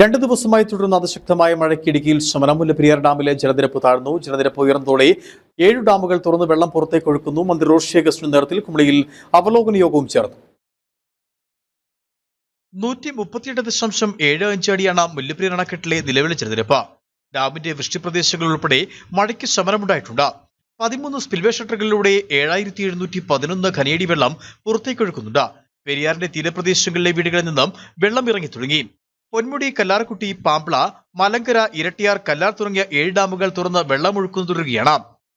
രണ്ട് ദിവസമായി തുടരുന്ന അതിശക്തമായ മഴയ്ക്ക് ഇടുക്കിയിൽ ശമനം മുല്ലപ്പെരിയാർ ഡാമിലെ ജലനിരപ്പ് താഴ്ന്നു. ജലനിരപ്പ് ഉയർന്നതോടെ ഏഴു ഡാമുകൾ തുറന്ന് വെള്ളം പുറത്തേക്ക് ഒഴുക്കുന്നു. മന്ത്രി റോഷി അഗസ്റ്റിന്റെ നേതൃത്വത്തിൽ കുമളിയിൽ അവലോകന യോഗവും ചേർന്നു. നൂറ്റി മുപ്പത്തിയെട്ട് ദശാംശം ഏഴ് അഞ്ച് അടിയാണ് മുല്ലപ്പെരിയാർ അണക്കെട്ടിലെ നിലവിലെ ജലനിരപ്പ്. ഡാമിന്റെ വൃഷ്ടിപ്രദേശങ്ങൾ ഉൾപ്പെടെ മഴയ്ക്ക് ശമനമുണ്ടായിട്ടുണ്ട്. പതിമൂന്ന് സ്പിൽവേ ഷട്ടറുകളിലൂടെ ഏഴായിരത്തി എഴുന്നൂറ്റി പതിനൊന്ന് ഖനിയടി വെള്ളം പുറത്തേക്ക് ഒഴുക്കുന്നുണ്ട്. പെരിയാറിന്റെ തീരപ്രദേശങ്ങളിലെ വീടുകളിൽ നിന്നും വെള്ളം ഇറങ്ങി തുടങ്ങി. പൊന്മുടി കല്ലാർകുട്ടി പാമ്പ്ള മലങ്കര ഇരട്ടിയാർ കല്ലാർ തുടങ്ങിയ ഏഴ് ഡാമുകൾ തുറന്ന് വെള്ളമൊഴുക്കുന്നു തുടരുകയാണ്.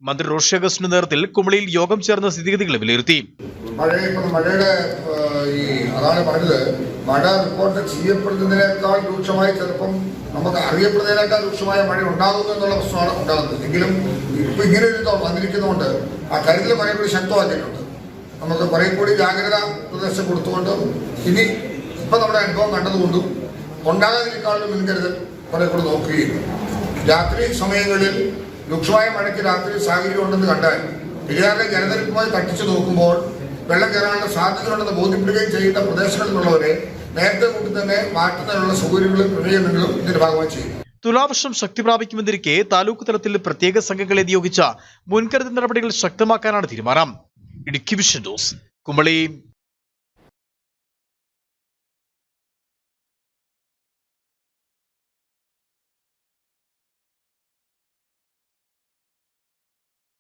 മന്ത്രി റോഷി അഗസ്റ്റിന്റെ നേതൃത്വത്തിൽ കുമളിയിൽ യോഗം ചേർന്ന സ്ഥിതിഗതികൾ വിലയിരുത്തി. ഈ അതാണ് മഴ റിപ്പോർട്ട് ചെയ്യപ്പെടുന്നതിനേക്കാൾ രൂക്ഷമായി ചിലപ്പം നമുക്ക് അറിയപ്പെടുന്നതിനേക്കാൾ രൂക്ഷമായ മഴ ഉണ്ടാകുന്നു എന്നുള്ള പ്രശ്നമാണ് ഉണ്ടാകുന്നത്. എങ്കിലും ഇപ്പം ഇങ്ങനെ ഒരു വന്നിരിക്കുന്നതുകൊണ്ട് ആ കരുതൽ കുറെ കൂടി ശക്തമാക്കിയിട്ടുണ്ട് നമുക്ക് കുറേ കൂടി ജാഗ്രത നിർദ്ദേശം കൊടുത്തുകൊണ്ടും ഇനി ഇപ്പം നമ്മുടെ അനുഭവം കണ്ടതുകൊണ്ടും ഉണ്ടാകാതിരിക്കാനുള്ള മുൻകരുതൽ കുറെ കൂടെ നോക്കുകയും രാത്രി സമയങ്ങളിൽ രൂക്ഷമായ മഴയ്ക്ക് രാത്രി സാഹചര്യം ഉണ്ടെന്ന് കണ്ടാൽ പെരിയാറിലെ ജലനിരപ്പുമായി തട്ടിച്ചു നോക്കുമ്പോൾ വെള്ളം കയറാനുള്ള സാധ്യതയുണ്ടെന്ന് ബോധ്യപ്പെടുകയും ചെയ്യുന്ന പ്രദേശങ്ങളിലുള്ളവരെ നേരത്തെ കൂട്ടി തന്നെ മാറ്റുന്നതിനുള്ള സൗകര്യങ്ങളും ക്രമീകരണങ്ങളും ഇതിന്റെ ഭാഗമായി ചെയ്യും. തുലാവർഷം ശക്തി പ്രാപിക്കുമെന്നിരിക്കെ താലൂക്ക് തലത്തിൽ പ്രത്യേക സംഘങ്ങളെ നിയോഗിച്ച മുൻകരുതൽ നടപടികൾ ശക്തമാക്കാനാണ് തീരുമാനം. ഇടുക്കി വിഷൻ ന്യൂസ് കുമളി.